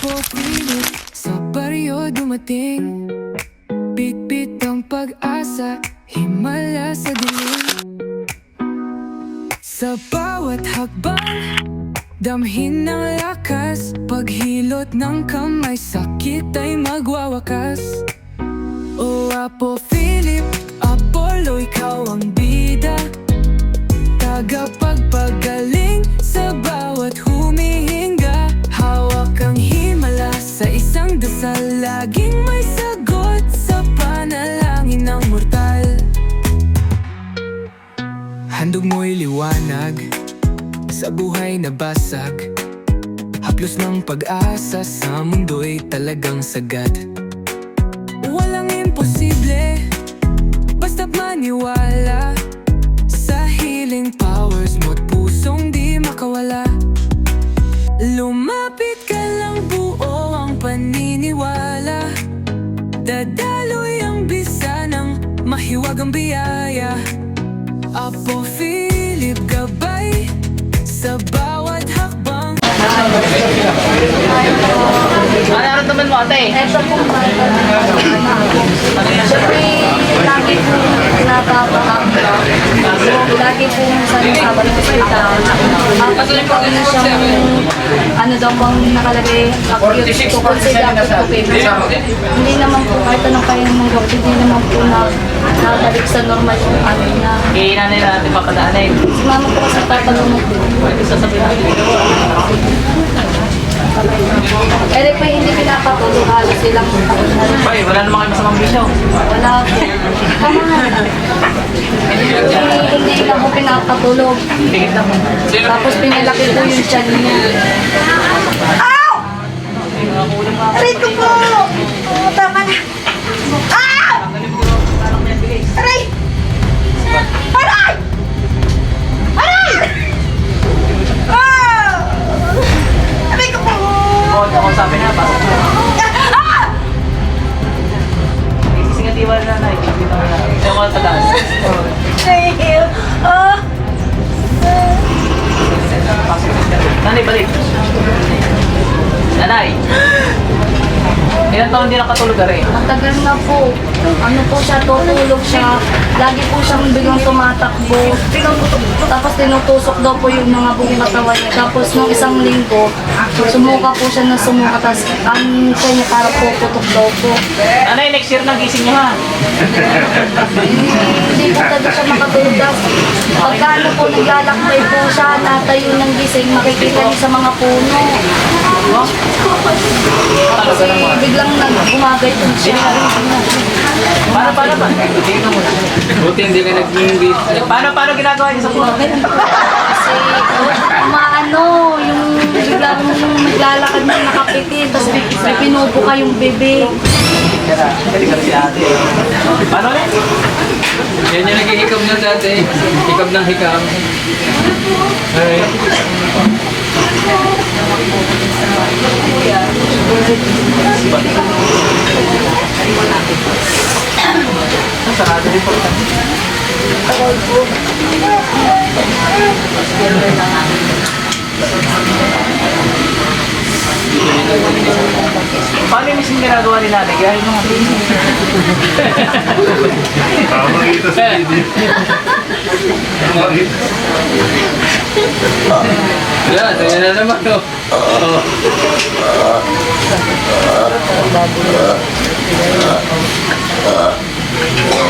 Apo Philip Sa baryo dumating. Bit-bit ang pag-asa Himala sa dilim. Sa bawat hakbang Damhin ng lakas. Paghilot ng kamay Sakit ay magwawakas. O Apo Handog mo'y liwanag sa buhay na basag Haplos ng pag-asa sa mundo'y talagang sagad. Walang imposible Basta't maniwala ate? Ito po Siyempre, lagi po napapahanga. Lagi po sa sabag sa ospital. Tapos po na siyang, ano daw pang nakalagay, acute tukol sa acute Hindi naman po kahit anong kaya ng doktor, hindi naman po na nakabalik sa normal yung ano na. Iinan nila natin papadaanin. Si mama po kasi tatalunod po. Pwede sasabihin natin. Eh, po hindi pinapatulog halos silang taon na rin. Ay, wala naman kayo masamang bisyo. Wala po. Hindi, hindi ka po pinapatulog. Tingit lang mo. Tapos pinalaki po yung tiyan niya. Aray ko po! Oh, tama na. Ah! Ilang taon din nakatulog ka rin? Matagal na po. Ano po siya, tutulog siya. Lagi po siyang biglang tumatakbo. Tapos tinutusok daw po yung mga buong katawan niya. Tapos nung isang linggo, sumuka po siya na sumuka. Tapos ang siya niya para po putok daw po. Nanay, next year nang gising niyo ha. Hindi po talaga siya makatulog. Tapos pagka ano po naglalakbay po siya, natayo ng gising, makikita niyo sa mga puno. Kasi biglang nag-umagay po siya. Paano, paano ba? Tingnan mo na. Buti hindi ka nag-English. Paano, paano ginagawa niyo sa puno? Kasi umaano, yung biglang naglalakad na nakapitin, tapos may pinubuka yung. Kaya, kaya si ate. Paano ulit? Yan yung naghihikam na dati. Hikam ng hikam. Ay. Sarado rin po. Paano yung mismo ginagawa ni nanay? Kaya yung mga Tama ito sa video. Yan, ayan na naman. Oh.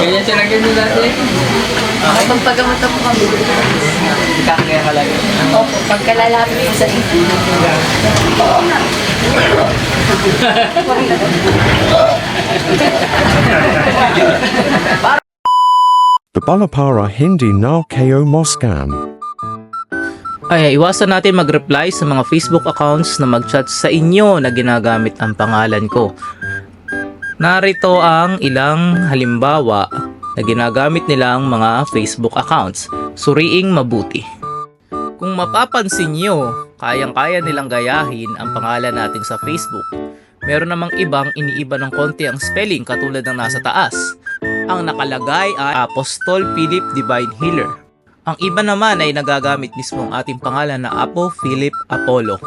Ganyan siya naging dati. Magpagamot ako kami. kakaya ka lang. Opo, pagkalalapit ko sa. The Balapara Hindi na Ko Moscam. Ay, iwasan natin mag-reply sa mga Facebook accounts na mag-chat sa inyo na ginagamit ang pangalan ko. Narito ang ilang halimbawa na ginagamit nilang mga Facebook accounts. Suriing mabuti. Kung mapapansin nyo, kayang-kaya nilang gayahin ang pangalan natin sa Facebook. Meron namang ibang iniiba ng konti ang spelling katulad ng nasa taas. Ang nakalagay ay Apostol Philip Divine Healer. Ang iba naman ay nagagamit mismo ang ating pangalan na Apo Philip Apollo.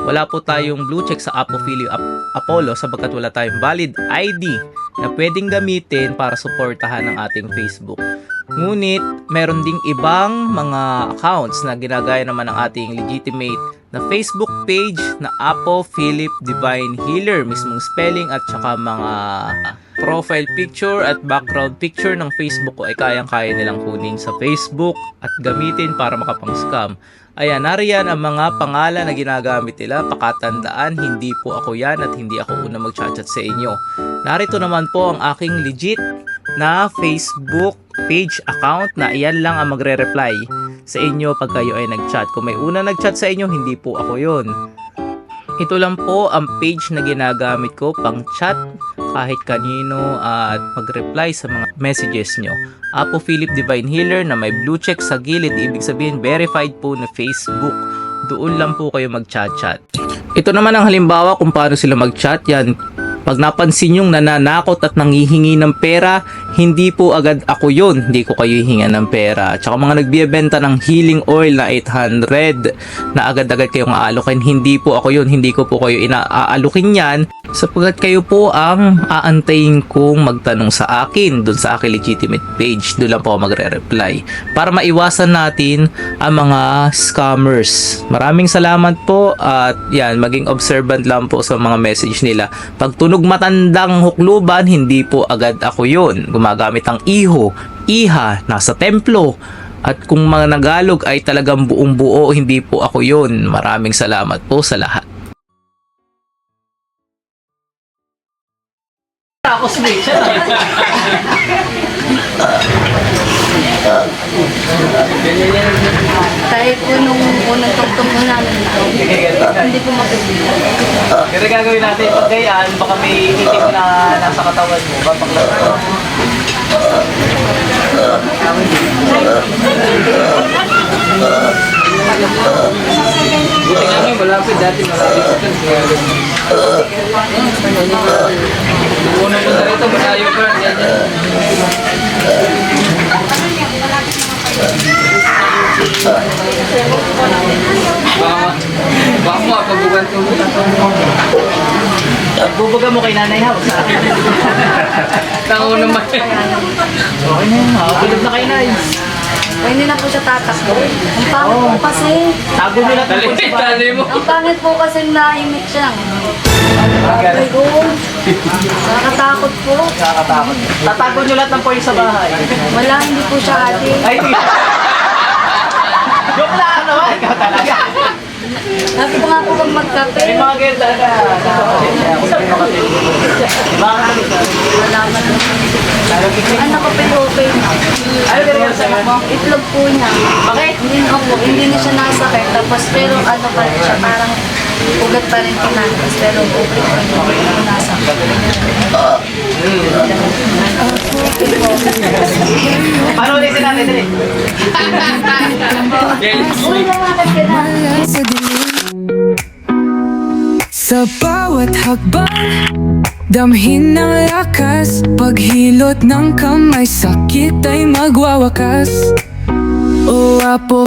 wala po tayong blue check sa Apo Philip Ap- Apollo sapagkat wala tayong valid ID na pwedeng gamitin para suportahan ang ating Facebook. Ngunit, meron ding ibang mga accounts na ginagaya naman ng ating legitimate na Facebook page na Apo Philip Divine Healer, mismong spelling at saka mga profile picture at background picture ng Facebook ko ay kayang-kaya nilang kunin sa Facebook at gamitin para makapang-scam. Ayan, nariyan ang mga pangalan na ginagamit nila. Pakatandaan, hindi po ako yan at hindi ako una mag-chat sa inyo. Narito naman po ang aking legit na Facebook page account na iyan lang ang magre-reply sa inyo pag kayo ay nag-chat. Kung may una nag-chat sa inyo, hindi po ako yon. Ito lang po ang page na ginagamit ko pang chat kahit kanino at mag-reply sa mga messages nyo. Apo Philip Divine Healer na may blue check sa gilid, ibig sabihin verified po na Facebook. Doon lang po kayo mag-chat-chat. Ito naman ang halimbawa kung paano sila mag-chat. Yan, pag napansin yung nananakot at nangihingi ng pera, hindi po agad ako yun. Hindi ko kayo hihingan ng pera. Tsaka mga nagbibenta ng healing oil na 800 na agad-agad kayong aalokin, hindi po ako yun. Hindi ko po kayo inaalukin yan sapagkat kayo po ang aantayin kong magtanong sa akin dun sa aking legitimate page. Doon lang po ako magre-reply. Para maiwasan natin ang mga scammers. Maraming salamat po at yan, maging observant lang po sa mga message nila. Pag tunog matandang hukluban, hindi po agad ako yun. Gumagamit ang iho, iha, nasa templo. At kung mga Nagalog ay talagang buong buo, hindi po ako yun. Maraming salamat po sa lahat. Ako snake siya. Kahit po nung unang tugtong po namin ito, hindi po mapigilan. Pero gagawin natin pag gayaan, baka may itim na nasa katawan mo. Babaklas ko. Buti nga ngayon, malapit. Dati malapit mo na rito, malayo pa. Baka, mo, pagbugan ko. Bubuga mo kay nanay ha, sa akin. Tango naman. Okay na yun ha, tulog na kayo na O hindi na po siya tatakbo. Ang pangit po kasi. Tago Dali, po sa bahay. Ang pangit po kasi naimik siya. Nakakatakot po. Nakakatakot. Tatago nyo lahat ng points sa bahay. Wala, hindi po siya ate. Ay, Joke lang naman, ikaw talaga. Sabi ko nga po kung magkape. May mga ganyan talaga. Wala man. Anak ko pero okay na. Ano ganyan sa mo? Itlog po niya. Bakit? Hindi na po, hindi na siya nasakit. Tapos pero ano pa rin siya, parang ugat pa rin kinakas. Pero okay pa rin. Hindi na nasakit. Paano ulit natin? Dali. Uy, lumakad ka na. Sa bawat hakbang Damhin ng lakas. Paghilot ng kamay Sakit ay magwawakas. O Apo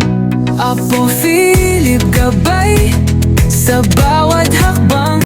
Apo Philip Gabay Sabay